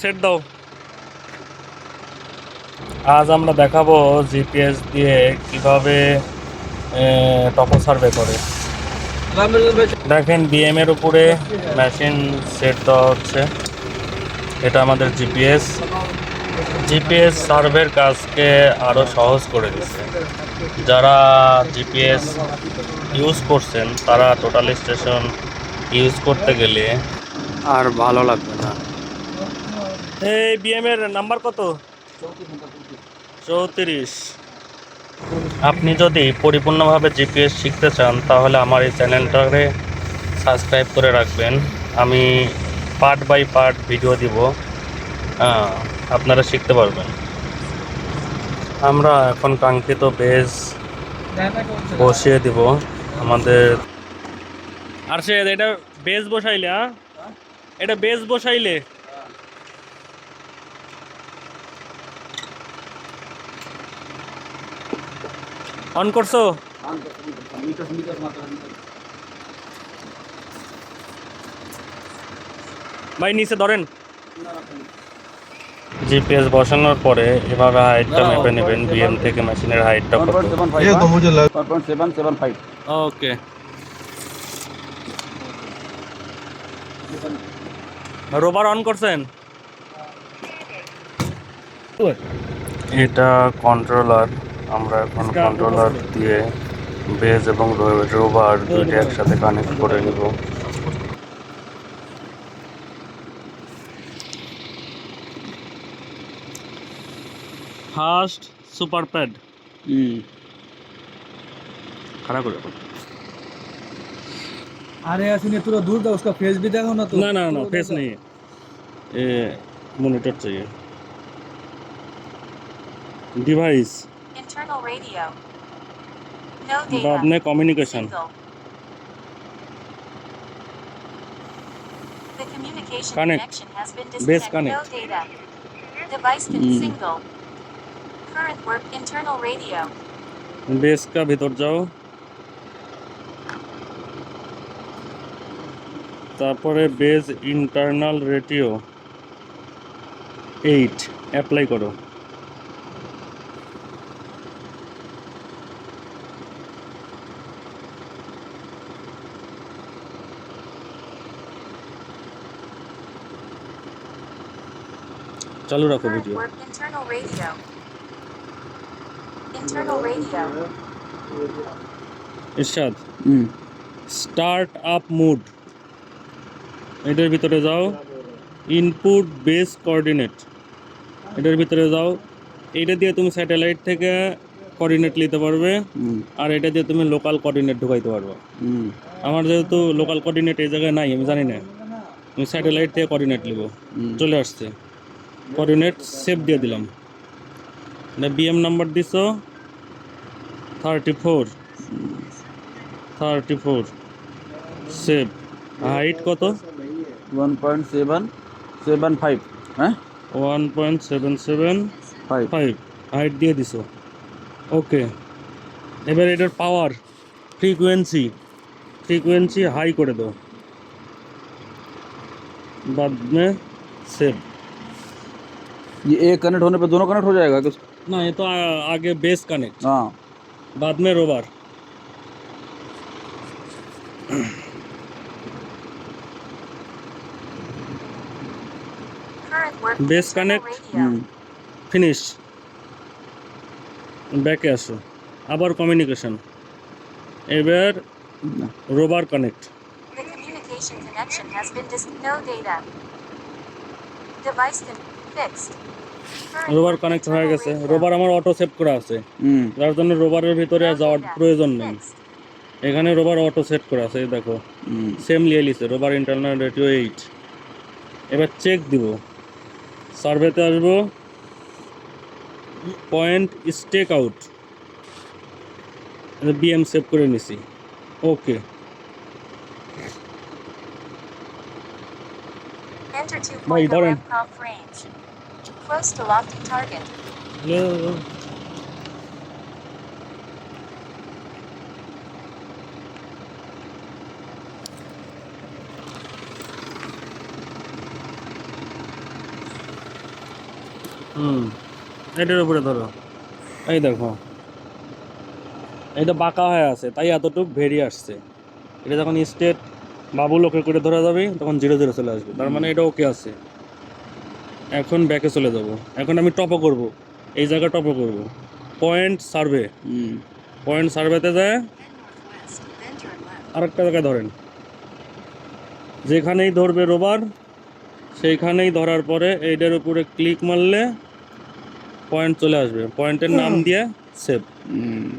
Set দাও। আজ আমরা দেখাবো জিপিএস দিয়ে কীভাবে টপো সার্ভে করে। দেখেন বিএম এর উপরে মেশিন সেট দেওয়া হচ্ছে। এটা আমাদের জিপিএস। জিপিএস সার্ভের কাজকে আরও সহজ করে দিচ্ছে। যারা জিপিএস ইউজ করছেন, তারা টোটাল স্টেশন ইউজ করতে গেলে আর ভালো লাগবে না। এই বিএম এর নাম্বার কত? চৌত্রিশ। আপনি যদি পরিপূর্ণভাবে জিপিএস শিখতে চান তাহলে আমার এই চ্যানেলটাকে সাবস্ক্রাইব করে রাখবেন। আমি পার্ট বাই পার্ট ভিডিও দিব। আহ, আপনারা শিখতে পারবেন। আমরা এখন কাঙ্ক্ষিত বেজ বসিয়ে দিব আমাদের। আর সে এটা বেজ বসাইলে হ্যাঁ? এটা বেজ বসাইলে। অন করছ? ভাই নিচে ধরেন। জিপিএস বসানোর পরে এভাবে হাইটটা মেপে নেবেন বিএম থেকে মেশিনের হাইটটা কত? ওকে রোবার অন করছেন? এটা কন্ট্রোলার আমরা এখন কন্ট্রোলার দিয়ে বেজ এবং রোবার দুইটা একসাথে কানেক্ট করে নিব ফার্স্ট সুপার প্যাড খারাপ করে अरे ऐसे नहीं थोड़ा दूर था उसका फेस भी देखो ना तो ना ना ना फेस नहीं है ये मॉनिटर चाहिए device Internal radio. No data. बाद में communication Single. The communication Connect. connection has been Base disconnected. connect. No data. Device can single. Current work internal radio. Base का भीतर যাও তারপরে base internal radio eight apply করো চালু রাখো video. ইরশাদ start up mood এটার ভিতরে যাও ইনপুট বেস কোঅর্ডিনেট এটার ভিতরে যাও এইটা দিয়ে তুমি স্যাটেলাইট থেকে কোঅর্ডিনেট নিতে পারবে আর এটা দিয়ে তুমি লোকাল কোঅর্ডিনেট ঢুকাইতে পারবে। আমার যেহেতু লোকাল কোঅর্ডিনেট এই জায়গায় নাই আমি জানি না। আমি স্যাটেলাইট থেকে কোঅর্ডিনেট নিব। চলে আসছে। কোঅর্ডিনেট সেভ দিয়ে দিলাম এটা বিএম নাম্বার দিছো thirty four thirty four save height কত one point seven seven five हैं one point seven seven five five height দিয়ে দিছো ওকে এবার এটার পাওয়ার ফ্রিকোয়েন্সি ফ্রিকোয়েন্সি হাই করে দাও बाद में सेव ये एक कनेक्ट होने पे दोनों कनेक्ट हो जाएगा कि ना ये तो आ- आगे बेस कनेक्ट हाँ बाद में Rober Current work Base internal connect. radio. हम्म, ফিনিশ ব্যাকে আসো আবার কমিউনিকেশন এবার না। রোবার connect The communication connection has been dis- no data. Device can fixed. Current রোবার connect হয়ে গেছে। রোবার আমার অটো সেভ করা আছে। যার জন্য রোবারের ভিতরে আর যাওয়ার প্রয়োজন নেই। এখানে রোবার অটো সেট করা আছে দেখো। সেম লিয়ে লিছে রোবার ইন্টারনাল রেটিও এইট এবার চেক দিব। সার্ভেতে আসব। Point stake out BM save করে নিছি। Okay Enter 2.0 Darren. prompt range. Close to lofty target. হুম এটার উপরে ধরো এই দেখো এটা বাঁকা হয়ে আছে তাই এতটুক বেরিয়ে আসছে এটা যখন স্টেট বাবুল ওকে করে ধরা যাবে তখন জিরো জিরো চলে আসবে। তার মানে এটা ওকে আছে। এখন ব্যাকে চলে যাব। এখন আমি টপও করব। এই জায়গা টপও করব। পয়েন্ট সার্ভে পয়েন্ট সার্ভেতে যায়. আরেকটা জায়গায় ধরেন। যেখানেই ধরবে রোবার সেইখানেই ধরার পরে এইটার উপরে ক্লিক মারলে পয়েন্ট চলে আসবে। পয়েন্টের নাম দিয়ে সেভ হুম।